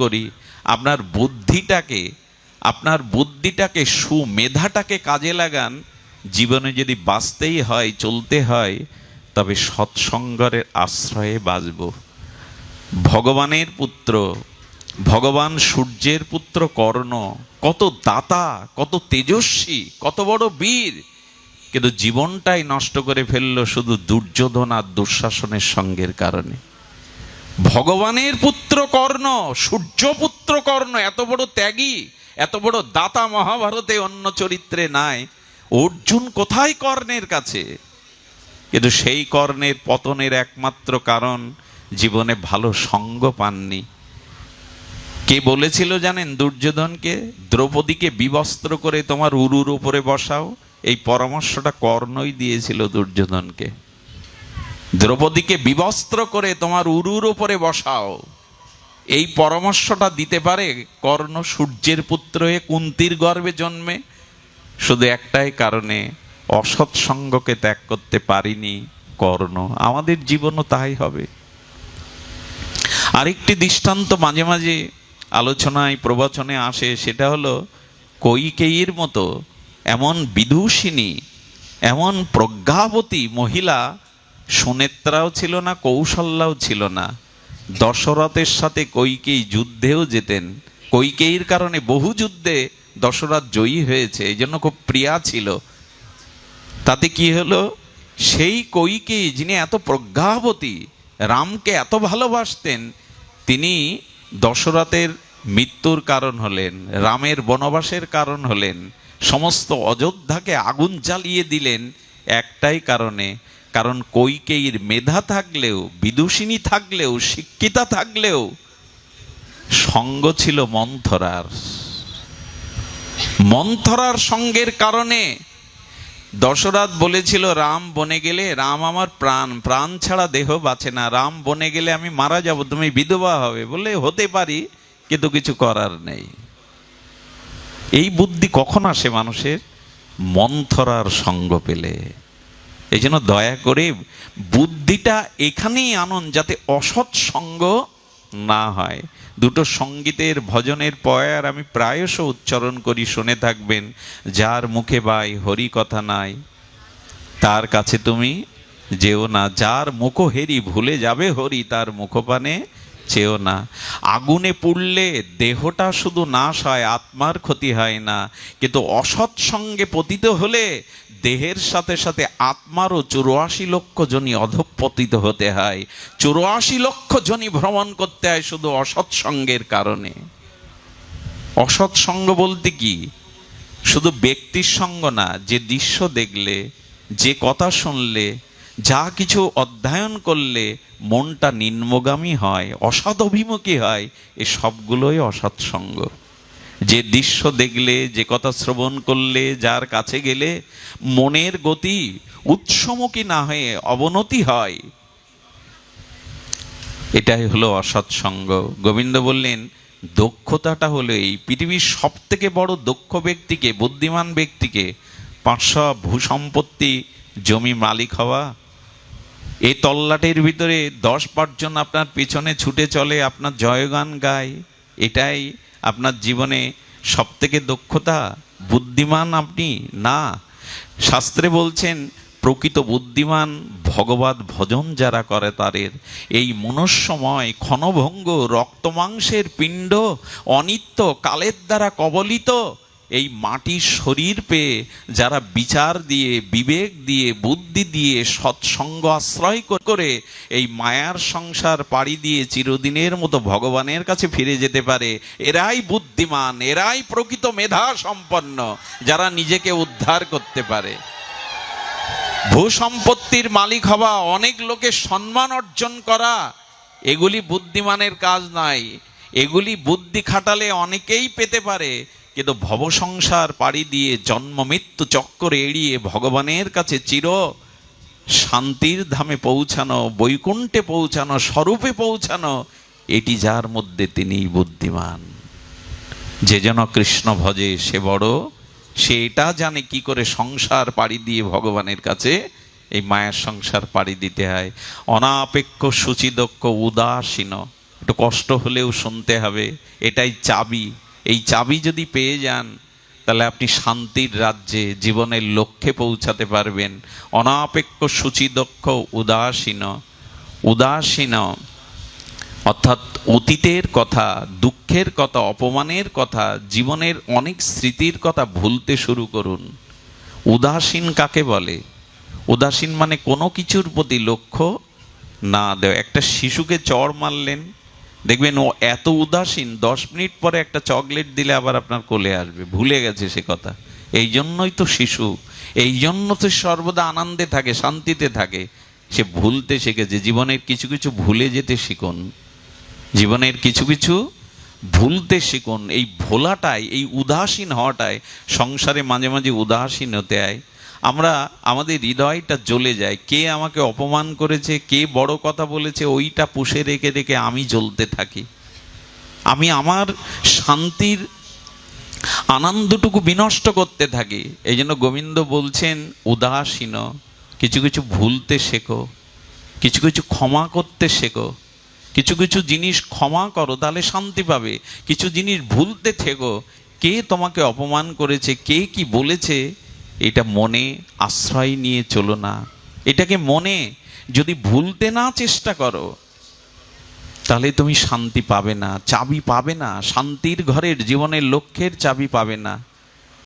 করি, আপনার বুদ্ধিটাকে আপনার বুদ্ধিটাকে, সুমেধাটাকে কাজে লাগান, জীবনে যদি বাঁচতেই হয়, চলতে হয়, তবে সৎসঙ্গের আশ্রয়ে বাঁচব। ভগবানের পুত্র, ভগবান সূর্যের পুত্র কর্ণ, কত দাতা, কত তেজস্বী, কত বড় বীর, কিন্তু জীবনটাই নষ্ট করে ফেলল শুধু দুর্যোধন আর দুঃশাসনের সঙ্গের কারণে। ভগবানের পুত্র কর্ণ, সূর্য পুত্র কর্ণ, এত বড় ত্যাগী, এত বড় দাতা মহাভারতে অন্য চরিত্রে নাই। অর্জুন কোথায় কর্ণের কাছে? কিন্তু সেই কর্ণের পতনের একমাত্র কারণ, জীবনে ভালো সঙ্গ পাননি। কে বলেছিল জানেন দুর্যোধনকে? দ্রৌপদীকে বিবস্ত্র করে তোমার উরুর উপরে বসাও, এই পরামর্শটা কর্ণই দিয়েছিল দুর্যোধনকে। দ্রৌপদীকে বিবস্ত্র করে তোমার উরুর উপরে বসাও। এই পরামর্শটা দিতে পারে কর্ণ সূর্যের পুত্র হয়ে কুন্তির গর্ভে জন্মে। শুধু একটাই কারণে অসৎ সঙ্গকে ত্যাগ করতে পারিনি কর্ণ। আমাদের জীবনও তাই হবে। আরেকটি দৃষ্টান্ত মাঝে মাঝে আলোচনায়, প্রবচনে আসে, সেটা হলো কৈকেয়ীর মতো এমন বিদূষিনী এমন প্রজ্ঞাবতী মহিলা সুনেত্রাও ছিল না, কৌশল্যাও ছিল না। দশরথের সাথে কৈকেয়ী যুদ্ধেও যেতেন। কৈকেয়ীর কারণে বহু যুদ্ধে দশরথ জয়ী হয়েছে এই জন্য খুব প্রিয়া ছিল। তাতে কি হলো? সেই কৈকেয়ী যিনি এত প্রজ্ঞাবতী রামকে এত ভালোবাসতেন, তিনি দশরথের মৃত্যুর কারণ হলেন, রামের বনবাসের কারণ হলেন, সমস্ত অযোধ্যাকে আগুন জ্বালিয়ে দিলেন একটাই কারণে কারণ কৈকেয়ীর মেধা থাকলেও, বিদুষিনী থাকলেও, শিক্ষিতা থাকলেও সঙ্গ ছিল মন্থরার। মন্থরার সঙ্গের কারণে দশরথ বলেছিল, রাম বনে গেলে রাম আমার প্রাণ প্রাণ ছাড়া দেহ বাঁচে না। রাম বনে গেলে আমি মারা যাব, তুমি বিধবা হবে। বলে হতে পারি, কিন্তু কিছু করার নেই। এই বুদ্ধি কখন আসে মানুষের? মন্থরার সঙ্গ পেলে। এই জন্য দয়া করে বুদ্ধিটা এখানেই আনন যাতে অসৎ সঙ্গ না হয়। দুটো সঙ্গীতের ভজনের পয়ার আমি প্রায়শ উচ্চারণ করি, শুনে থাকবেন, যার মুখে বাই হরি কথা নাই। তার কাছে তুমি যেও না, যার মুখ হেরি ভুলে যাবে হরি, তার মুখপানে চেও না। আগুনে পুড়লে দেহটা শুধু নাশ হয়, আত্মার ক্ষতি হয় না। কিন্তু অসৎ সঙ্গে পতিত হলে দেহের সাথে সাথে আত্মারও চুরাশি লক্ষ জনই অধপতিত হতে হয়। চুরাশি লক্ষ জনই ভ্রমণ করতে হয় শুধু অসৎ সঙ্গের কারণে। অসৎ সঙ্গ বলতে কি? শুধু ব্যক্তির সঙ্গ না, যে দৃশ্য দেখলে, যে কথা শুনলে যা কিছু অধ্যয়ন করলে মনটা নিম্নগামী হয় অসৎ অভিমুখী হয়, এ সবগুলোই অসৎ সঙ্গ যে দৃশ্য দেখলে, যে কথা শ্রবণ করলে, যার কাছে গেলে মনের গতি উৎসমুখী না হয়ে অবনতি হয়। এটাই হলো অসৎসঙ্গ। গোবিন্দ বললেন, দক্ষতাটা হলো এই, পৃথিবীর সব থেকে বড় দক্ষ ব্যক্তিকে, বুদ্ধিমান ব্যক্তিকে পাঁচশো ভূসম্পত্তি, জমি মালিক হওয়া এই তল্লাটির ভিতরে দশ পাঁচজন আপনার পিছনে ছুটে চলে, আপনার জয়গান গায়। এটাই আপনার জীবনে সব থেকে দক্ষতা। বুদ্ধিমান আপনি? না। শাস্ত্রে বলছেন, প্রকৃত বুদ্ধিমান ভগবত ভজন যারা করে তাদের। এই মনস্যময় ক্ষণভঙ্গ রক্তমাংসের পিণ্ড অনিত্য কালের দ্বারা কবলিত। এই মাটির শরীর পেয়ে যারা বিচার দিয়ে, বিবেক দিয়ে, বুদ্ধি দিয়ে, সৎসঙ্গ আশ্রয় করে এই মায়ার সংসার পাড়ি দিয়ে চিরদিনের মতো ভগবানের কাছে ফিরে যেতে পারে, এরাই বুদ্ধিমান, এরাই প্রকৃত মেধা সম্পন্ন, যারা নিজেকে উদ্ধার করতে পারে। ভূসম্পত্তির মালিক হওয়া, অনেক লোকের সম্মান অর্জন করা, এগুলি বুদ্ধিমানের কাজ নয় এগুলি বুদ্ধি খাটালে অনেকেই পেতে পারে কিন্তু ভবসংসার পাড়ি দিয়ে জন্ম মৃত্যু চক্কর এড়িয়ে ভগবানের কাছে চির শান্তির ধামে পৌঁছানো, বৈকুণ্ঠে পৌঁছানো, স্বরূপে পৌঁছানো, এটি যার মধ্যে তিনি বুদ্ধিমান। যে যেন কৃষ্ণ ভজে সে বড়, সে এটা জানে কি করে সংসার পাড়ি দিয়ে ভগবানের কাছে এই মায়ের সংসার পাড়ি দিতে হয়। অনাপেক্ষ, সূচিদক্ষ, উদাসীন, একটু কষ্ট হলেও শুনতে হবে, এটাই চাবি। এই চাবি যদি পেয়ে যান, তাহলে আপনি শান্তির রাজ্যে জীবনের লক্ষ্যে পৌঁছাতে পারবেন। অনাপেক্ষ সূচিদক্ষ উদাসীন উদাসীন। অর্থাৎ অতীতের কথা, দুঃখের কথা, অপমানের কথা, জীবনের অনেক স্মৃতির কথা ভুলতে শুরু করুন। উদাসীন কাকে বলে? উদাসীন মানে কোনো কিছুর প্রতি লক্ষ্য না দেওয়া। একটা শিশুকে চড় মারলেন দেখবেন ও এত উদাসীন, দশ মিনিট পরে একটা চকলেট দিলে আবার আপনার কোলে আসবে, ভুলে গেছে সে কথা। এই জন্যই তো শিশু, এই জন্য তো সর্বদা আনন্দে থাকে, শান্তিতে থাকে। সে ভুলতে শিখেছে, জীবনের কিছু কিছু ভুলে যেতে শিখুন, জীবনের কিছু কিছু ভুলতে শিখুন। এই ভোলাটাই, এই উদাসীন হওয়াটাই, সংসারে মাঝে মাঝে উদাসীন হতে হয় আমরা, আমাদের হৃদয়টা জ্বলে যায়। কে আমাকে অপমান করেছে, কে বড় কথা বলেছে, ওইটা পুষে রেখে রেখে আমি জ্বলতে থাকি। আমি আমার শান্তির আনন্দটুকু বিনষ্ট করতে থাকি। এই জন্য গোবিন্দ বলছেন, উদাসীন, কিছু কিছু ভুলতে শেখো, কিছু কিছু ক্ষমা করতে শেখো, কিছু কিছু জিনিস ক্ষমা করো, তাহলে শান্তি পাবে। কিছু জিনিস ভুলতে থেকো কে তোমাকে অপমান করেছে, কে কি বলেছে এটা মনে আশ্রয় নিয়ে চলো না। এটাকে মনে যদি ভুলতে না চেষ্টা করো, তাহলে তুমি শান্তি পাবে না, চাবি পাবে না, শান্তির ঘরের জীবনের লক্ষ্যের চাবি পাবে না।